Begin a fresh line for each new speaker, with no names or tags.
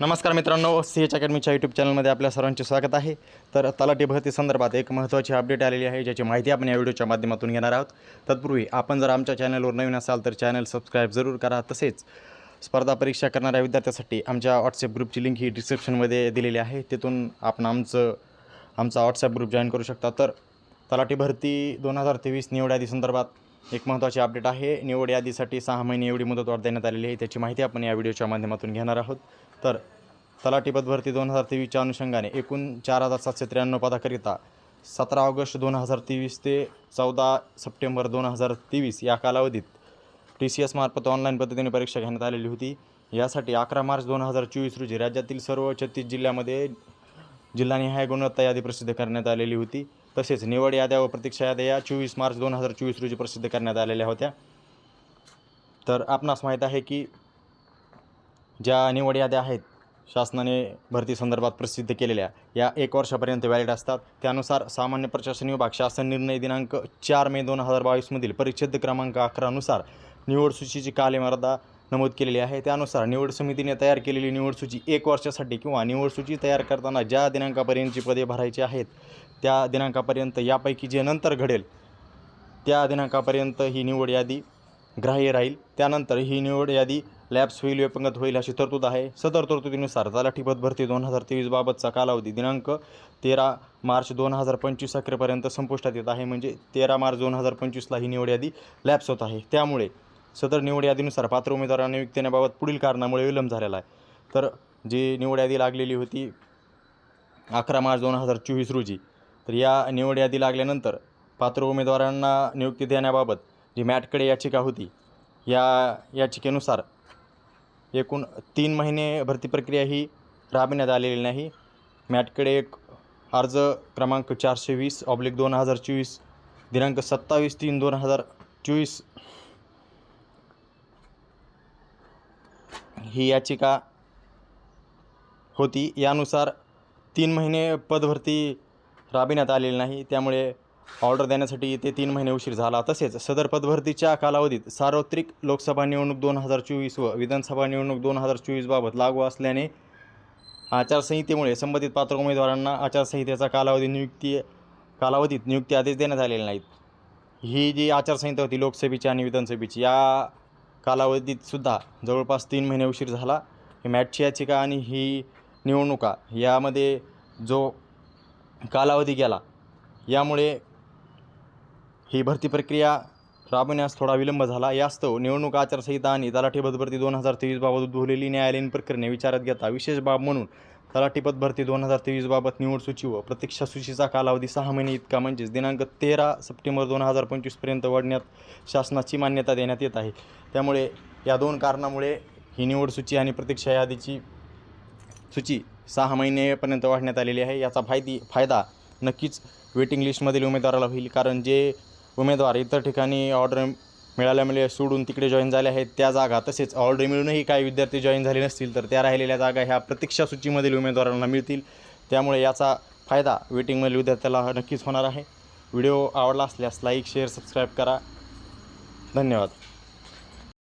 नमस्कार मित्रांनो C H अकॅडमीच्या YouTube चॅनलमध्ये आपल्या सर्वांचे स्वागत आहे. तर तलाठी भरती संदर्भात एक महत्त्वाची अपडेट आलेली आहे ज्याची माहिती आपण या व्हिडिओच्या माध्यमातून घेणार आहोत. तत्पूर्वी आपण जर आमच्या चॅनलवर नवीन असाल तर चॅनल सबस्क्राईब जरूर करा. तसेच स्पर्धा परीक्षा करणाऱ्या विद्यार्थ्यासाठी आमच्या व्हॉट्सअप ग्रुपची लिंक ही डिस्क्रिप्शनमध्ये दिलेली आहे. तिथून आपण आमचं आमचा व्हॉट्सअप ग्रुप जॉईन करू शकता. तर तलाठी भरती दोन हजार तेवीस निवड्यादी संदर्भात एक महत्त्वाची अपडेट आहे. निवड यादीसाठी सहा महिने एवढी मुदतवाढ देण्यात आलेली आहे. त्याची माहिती आपण या व्हिडिओच्या माध्यमातून घेणार आहोत. तर तलाठी पदभरती दोन हजार तेवीसच्या अनुषंगाने एकूण चार हजार सातशे त्र्याण्णव पदाकरिता सतरा ऑगस्ट दोन हजार तेवीस ते चौदा सप्टेंबर दोन हजार तेवीस या कालावधीत टी सी एसमार्फत ऑनलाईन पद्धतीने परीक्षा घेण्यात आलेली होती. यासाठी अकरा मार्च दोन हजार चोवीस रोजी राज्यातील सर्व छत्तीस जिल्ह्यामध्ये जिल्हानिहाय गुणवत्ता यादी प्रसिद्ध करण्यात आलेली होती. तसेच निवड याद्या व प्रतीक्षा याद्या या चोवीस मार्च दोन हजार चोवीस रोजी प्रसिद्ध करण्यात आलेल्या होत्या. तर आपणास माहीत आहे की ज्या निवड याद्या आहेत शासनाने भरती संदर्भात प्रसिद्ध केलेल्या या एक वर्षापर्यंत व्हॅलिड असतात. त्यानुसार सामान्य प्रशासन विभाग शासन निर्णय दिनांक चार मे दोन हजार बावीसमधील परिच्छेद क्रमांक अकरानुसार निवड सूचीची कालमर्यादा नमूद केलेली आहे. त्यानुसार निवड समितीने तयार केलेली निवड सूची एक वर्षासाठी किंवा निवड सूची तयार करताना ज्या दिनांकापर्यंतची पदे भरायची आहेत त्या दिनांकापर्यंत यापैकी जे नंतर घडेल त्या दिनांकापर्यंत ही निवड यादी ग्राह्य राहील. त्यानंतर ही निवड यादी लॅब्स होईल व्यपंगत होईल अशी तरतूद आहे. सदर तरतुदीनुसार तलाठी भरती दोन हजार तेवीसबाबतचा कालावधी दिनांक तेरा मार्च दोन हजार पंचवीस अखेरपर्यंत संपुष्टात येत आहे. म्हणजे तेरा मार्च दोन हजार पंचवीसला ही निवड यादी लॅप्स होत आहे. त्यामुळे सदर निवड यादीनुसार पात्र उमेदवारांना नियुक्त देण्याबाबत पुढील कारणामुळे विलंब झालेला आहे. तर जी निवड यादी लागलेली होती अकरा मार्च दोन हजार चोवीस रोजी तर या निवड यादी लागल्यानंतर पात्र उमेदवारांना नियुक्ती देण्याबाबत जी मॅटकडे याचिका होती या याचिकेनुसार एकूण तीन महिने भरती प्रक्रिया ही राबविण्यात आलेली नाही. मॅटकडे एक अर्ज क्रमांक चारशे वीस ऑब्लिक दोन हजार चोवीस दिनांक सत्तावीस तीन दोन हजार चोवीस ही याचिका होती. यानुसार तीन महिने पदभरती राबविण्यात आलेली नाही. त्यामुळे ऑर्डर देण्यासाठी ते तीन महिने उशीर झाला. तसेच सदर पदभरतीच्या कालावधीत सार्वत्रिक लोकसभा निवडणूक दोन हजार चोवीस व विधानसभा निवडणूक दोन हजार चोवीसबाबत लागू असल्याने आचारसंहितेमुळे संबंधित पात्र उमेदवारांना आचारसंहितेचा कालावधी नियुक्ती कालावधीत नियुक्ती आदेश देण्यात आलेले नाहीत. ही जी आचारसंहिता होती लोकसभेची आणि विधानसभेची या कालावधीतसुद्धा जवळपास तीन महिने उशीर झाला. ही मॅटची याचिका आणि ही निवडणुका यामध्ये जो कालावधी गेला यामुळे ही भरती प्रक्रिया राबवण्यास थोडा विलंब झाला. यास्तव निवडणूक आचारसंहिता आणि तलाठी पदभरती दोन हजार तेवीसबाबत उद्भवलेली न्यायालयीन प्रकरणे विचारात घेता विशेष बाब म्हणून तलाठीपद भरती दोन हजार तेवीसबाबत निवड सूची व प्रतीक्षा सूचीचा कालावधी सहा महिने इतका म्हणजेच दिनांक तेरा सप्टेंबर दोन हजार पंचवीसपर्यंत वाढण्यात शासनाची मान्यता देण्यात येत आहे. त्यामुळे या दोन कारणामुळे ही निवड सूची आणि प्रतीक्षा यादीची सूची सहा महिनेपर्यंत वाढण्यात आलेली आहे. याचा फायदी फायदा नक्कीच वेटिंग लिस्टमधील उमेदवाराला होईल कारण जे उमेदवार इतर ठिकाणी ऑर्डर मिळाल्यामुळे सोडून तिकडे जॉईन झाले आहेत. त्या जागा तसेच ऑलरेडी मिळूनही काही विद्यार्थी जॉईन झाले नसतील तर त्या राहिलेल्या जागा ह्या प्रतीक्षा सूचीमधील उमेदवारांना मिळतील. त्यामुळे याचा फायदा वेटिंगमधील विद्यार्थ्याला नक्कीच होणार आहे. व्हिडिओ आवडला असल्यास लाईक शेअर सबस्क्राईब करा. धन्यवाद.